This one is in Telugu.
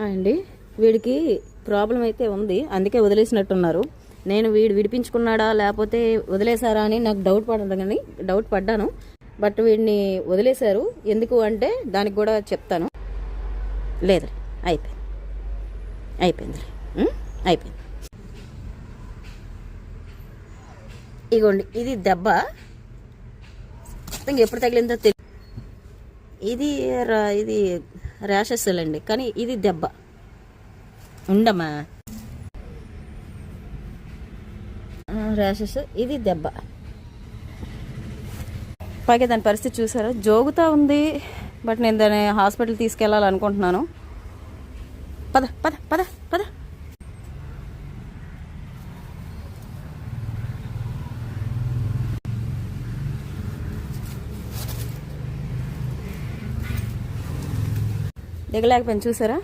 అండి. వీడికి ప్రాబ్లం అయితే ఉంది. అందుకే వదిలేసినట్టున్నారు. నేను వీడు విడిపించుకున్నాడా లేకపోతే వదిలేశారా అని నాకు డౌట్ పడదు కానీ డౌట్ పడ్డాను. బట్ వీడిని వదిలేశారు. ఎందుకు అంటే దానికి కూడా చెప్తాను. లేదు అయిపోయింది. అయిపోయింది. అయిపోయింది. ఇగోండి ఇది దెబ్బ. ఎప్పుడు తగిలిందో తెలియదు ఇది రా- ఇది ర్యాషెస్ అండి కానీ ఇది దెబ్బ. ఉండమ్మా. ర్యాషెస్ ఇది దెబ్బ. పైగా దాని పరిస్థితి చూసారా? జోగుతా ఉంది. బట్ నేను దాన్ని హాస్పిటల్ తీసుకెళ్ళాలనుకుంటున్నాను. పద పద పద పద. దిగలేకపోయింది చూసారా?